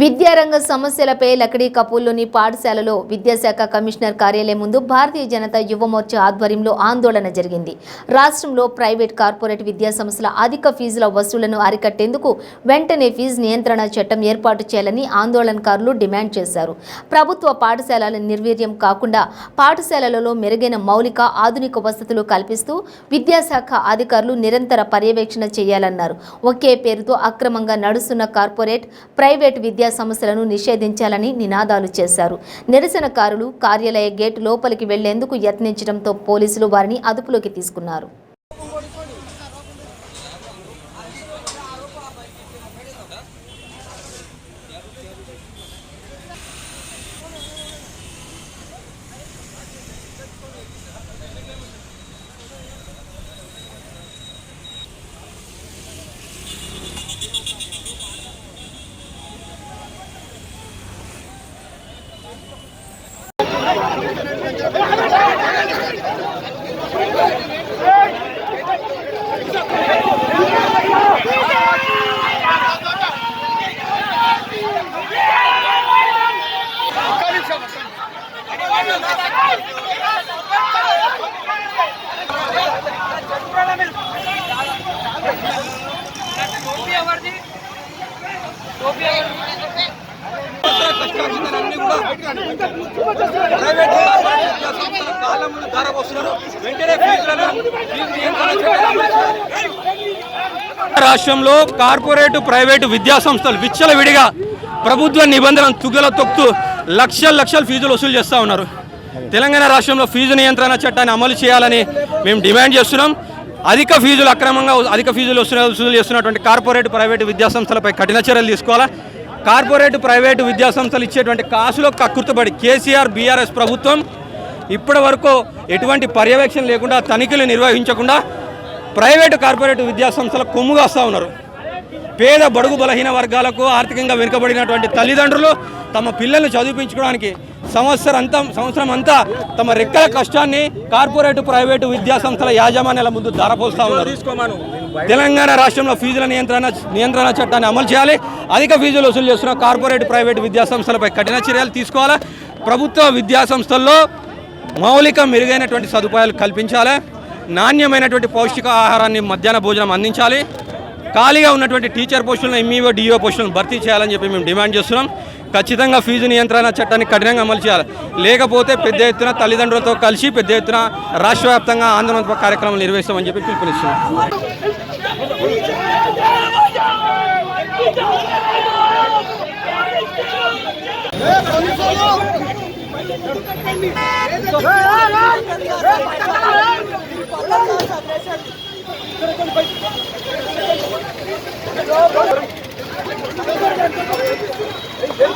విద్యారంగ సమస్యలపై లకడీ కపూర్లోని పాఠశాలలో విద్యాశాఖ కమిషనర్ కార్యాలయం ముందు భారతీయ జనతా యువమోర్చా ఆధ్వర్యంలో ఆందోళన జరిగింది. రాష్ట్రంలో ప్రైవేట్ కార్పొరేట్ విద్యా సంస్థల అధిక ఫీజుల వసూళ్ళను అరికట్టేందుకు వెంటనే ఫీజు నియంత్రణ చట్టం ఏర్పాటు చేయాలని ఆందోళనకారులు డిమాండ్ చేశారు. ప్రభుత్వ పాఠశాలల నిర్వీర్యం కాకుండా పాఠశాలలలో మెరుగైన మౌలిక ఆధునిక వసతులు కల్పిస్తూ విద్యాశాఖ అధికారులు నిరంతర పర్యవేక్షణ చేయాలన్నారు. ఒకే పేరుతో అక్రమంగా నడుస్తున్న కార్పొరేట్ ప్రైవేట్ విద్యా సంస్థలను నిషేధించాలని నినాదాలు చేశారు. నిరసనకారులు కార్యాలయ గేటు లోపలికి వెళ్ళేందుకు యత్నించడంతో పోలీసులు వారిని అదుపులోకి తీసుకున్నారు. Gracias. కష్టార్జితాలన్నీ కూడా ప్రైవేట్ సంస్థల కాలంలో వెంటనే ఫీజులను రాష్ట్రంలో కార్పొరేట్ ప్రైవేటు విద్యా సంస్థలు విచ్చల విడిగా ప్రభుత్వ నిబంధనలు తుగల తొక్తూ లక్షల లక్షల ఫీజులు వసూలు చేస్తూ ఉన్నారు. తెలంగాణ రాష్ట్రంలో ఫీజు నియంత్రణ చట్టాన్ని అమలు చేయాలని మేము డిమాండ్ చేస్తున్నాం. అధిక ఫీజులు అక్రమంగా అధిక ఫీజులు వసూలు వసూలు చేస్తున్నటువంటి కార్పొరేట్ ప్రైవేటు విద్యా సంస్థలపై కఠిన చర్యలు తీసుకోవాలా? కార్పొరేట్ ప్రైవేటు విద్యాసంస్థలు ఇచ్చేటువంటి కాసులో కక్కుర్తబడి కేసీఆర్ బీఆర్ఎస్ ప్రభుత్వం ఇప్పటి వరకు ఎటువంటి పర్యవేక్షణ లేకుండా తనిఖీలు నిర్వహించకుండా ప్రైవేటు కార్పొరేట్ విద్యా సంస్థల కొమ్ముగా వస్తూ ఉన్నారు. పేద బడుగు బలహీన వర్గాలకు ఆర్థికంగా వెనుకబడినటువంటి తల్లిదండ్రులు తమ పిల్లల్ని చదివించుకోవడానికి సంవత్సరం అంతా సంవత్సరం అంతా తమ రెక్కల కష్టాన్ని కార్పొరేట్ ప్రైవేటు విద్యా సంస్థల యాజమాన్యాల ముందు ధారపోస్తూ ఉన్నారు. తెలంగాణ రాష్ట్రంలో ఫీజుల నియంత్రణ నియంత్రణ చట్టాన్ని అమలు చేయాలి. అధిక ఫీజులు వసూలు చేస్తున్న కార్పొరేట్ ప్రైవేట్ విద్యా సంస్థలపై కఠిన చర్యలు తీసుకోవాలా? ప్రభుత్వ విద్యా సంస్థల్లో మౌలిక మెరుగైనటువంటి సదుపాయాలు కల్పించాలి? నాణ్యమైనటువంటి పౌష్టిక ఆహారాన్ని మధ్యాహ్న భోజనం అందించాలి. ఖాళీగా ఉన్నటువంటి టీచర్ పోస్టులను ఎంఈఓ డిఓ పోస్టులను భర్తీ చేయాలని చెప్పి మేము డిమాండ్ చేస్తున్నాం ఖచ్చితంగా ఫీజు నియంత్రణ చట్టాన్ని కఠినంగా అమలు చేయాలి లేకపోతే పెద్ద ఎత్తున తల్లిదండ్రులతో కలిసి పెద్ద ఎత్తున రాష్ట్ర వ్యాప్తంగా ఆందోళన కార్యక్రమాలు నిర్వహిస్తామని చెప్పి పిలుపునిస్తున్నాం Hey, এই